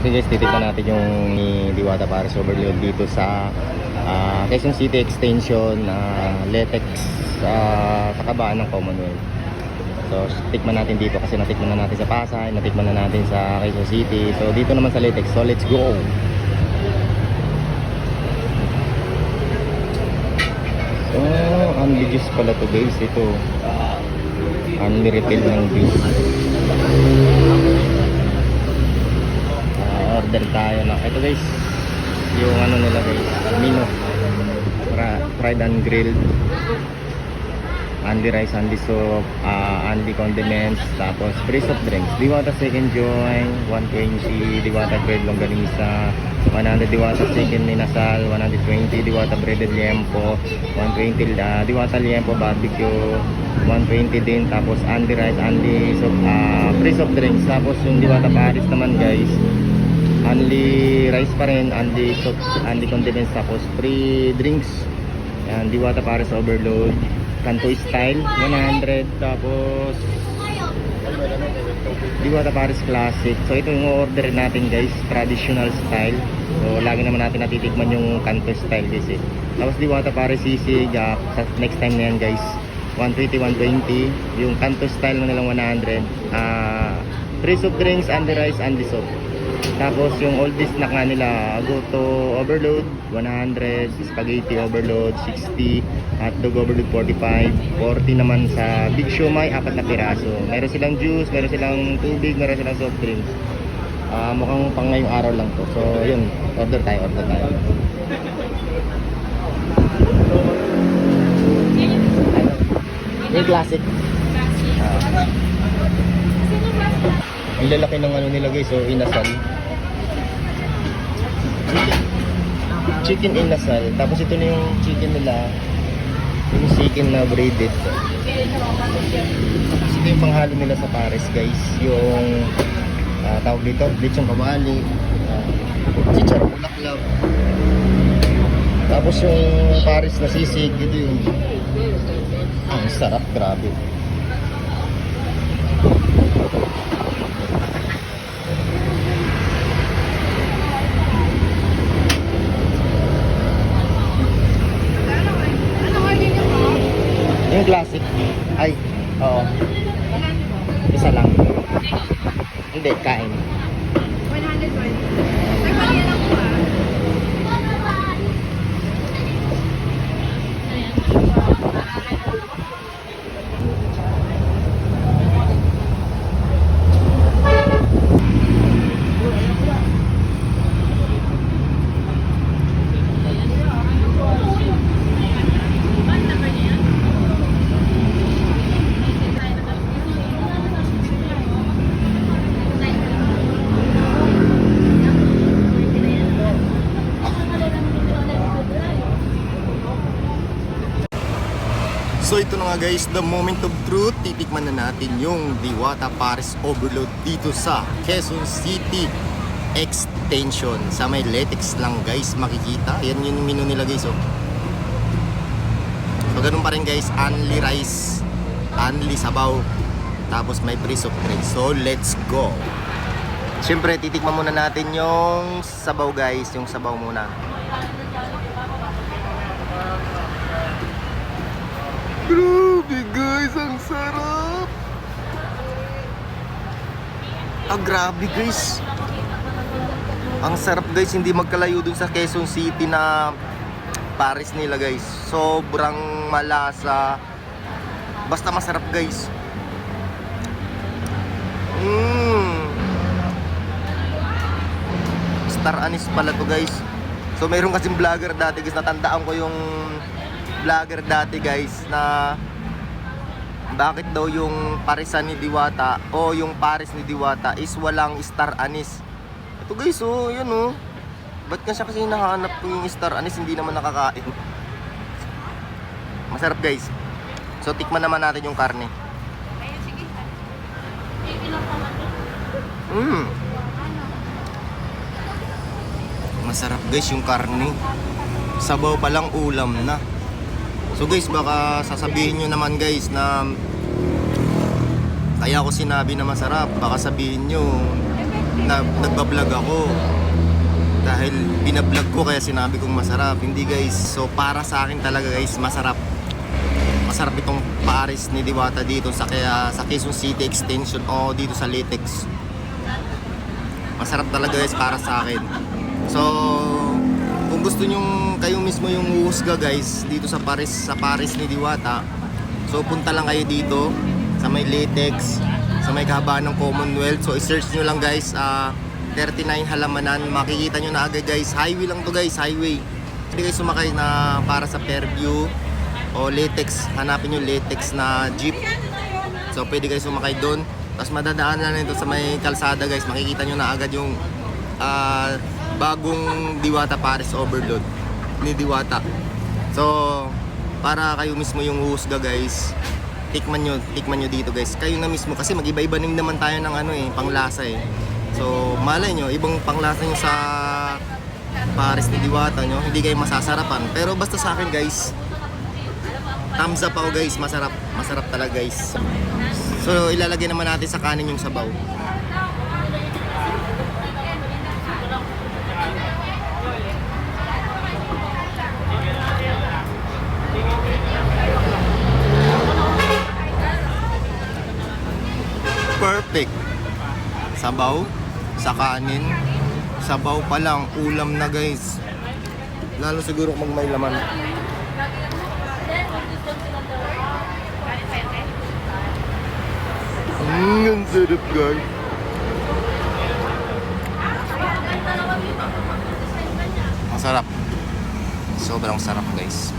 Kasi guys, titignan natin yung ni Diwata Paris Overload dito sa ah, Quezon City Extension na Letex sa sa kabaan ng Commonwealth. So, tikman natin dito kasi natikman na natin sa Pasay, natikman na natin sa Quezon City. So, dito naman sa Letex. So, let's go! So, only juice pala to guys. Ito. Refill ng juice. Ah, order tayo na. Ito guys, yung ano nila guys, menu. Fra- fried and grilled. Andy rice, Andy soup, uh, Andy condiments, tapos free soft drinks. Diwata second joy, 120, Diwata bread longganisa, 100 Diwata chicken ninasal, 120 Diwata breaded liempo, 120 uh, Diwata liempo barbecue, 120 din, tapos Andy rice, Andy soup, uh, free soft drinks. Tapos yung Diwata Paris naman guys, only rice pa rin, only soup, only condiments, tapos free drinks. Yan, Diwata Paris Overload. Kanto style, 100. Tapos, Diwata Paris Classic. So, ito yung order natin guys. Traditional style. So, lagi naman natin natitikman yung Kanto style guys eh. Tapos, Diwata Paris sisig. ah, sa next time na yan guys. 120, 120. Yung Kanto style na nilang 100. Ah, free soft drinks, Andy rice, Andy soup. Tapos yung oldest snack nga nila, Goto Overload 100, Spaghetti Overload 60, Hotdog Overload 45, 40 naman sa Big Siomay, apat na piraso. Meron silang juice, meron silang tubig, meron silang soft drinks. Ah, mukhang pang ngayong araw lang to. So, yun, order tayo, order tayo. Yung classic. Ah. Ang lalaki ng ano nila guys, so inasal. Chicken inasal. Tapos ito na yung chicken nila. Yung chicken na braided. Tapos ito yung panghalo nila sa Paris guys. Yung ah, tawag dito, lechong kawali. Uh, chicharo bulaklak. Tapos yung Paris na sisig, ito yung ang sarap, grabe. Yung classic. Ay, oo. Isa lang. Hindi, kain. 120. Nagpalya lang po ah. So ito na nga guys, the moment of truth. Titikman na natin yung Diwata Paris Overload dito sa Quezon City Extension. Sa may Letex lang guys, makikita. Yan yung menu nila guys oh. So ganun pa rin guys, only rice, only sabaw, tapos may free soft drink. So let's go! Siyempre, titikman muna natin yung sabaw guys, yung sabaw muna. Grabe guys, ang sarap! Ah, grabe guys! Ang sarap guys, hindi magkalayo dun sa Quezon City na Paris nila guys. Sobrang malasa. Basta masarap guys. Mmm. Star anise pala to guys. So mayroon kasing vlogger dati guys, natandaan ko yung vlogger dati guys na bakit daw yung parisan ni Diwata o yung Paris ni Diwata is walang star anise. Ito guys, oh, yun oh. Ba't ka siya kasi hinahanap ko yung star anise, hindi naman nakakain. Masarap guys. So tikman naman natin yung karne. Mmm. Masarap guys yung karne. Sabaw pa lang ulam na. So guys, baka sasabihin nyo naman guys na kaya ko sinabi na masarap. Baka sabihin nyo na, nagbablog ako. Dahil binablog ko kaya sinabi kong masarap. Hindi guys. So para sa akin talaga guys, masarap. Masarap itong Paris ni Diwata dito sa kaya sa Quezon City Extension o dito sa Latex. Masarap talaga guys para sa akin. So kung gusto nyong kayo mismo yung uhusga guys dito sa Paris sa Paris ni Diwata. So punta lang kayo dito sa may Latex, sa may kahabaan ng Commonwealth. So i-search nyo lang guys, ah 39 Halamanan. Makikita nyo na agad guys. Highway lang to guys, highway. Hindi kayo sumakay na para sa Fairview o Latex. Hanapin nyo Latex na jeep. So pwede kayo sumakay doon. Tapos madadaan lang nito sa may kalsada guys. Makikita nyo na agad yung ah, bagong Diwata Paris Overload ni Diwata. So para kayo mismo yung husga guys tikman nyo, tikman nyo dito guys. Kayo na mismo kasi mag-iba-iba din naman tayo ng ano eh, panglasa eh. So malay nyo, ibang panglasa nyo sa Paris ni Diwata nyo hindi kayo masasarapan. Pero basta sa akin guys thumbs up ako guys, masarap masarap talaga guys. So ilalagay naman natin sa kanin yung sabaw sabaw sa kanin. Sabaw pa lang ulam na guys. Lalo siguro kung may laman. Mmm, ang sarap guys. Masarap sobrang sarap guys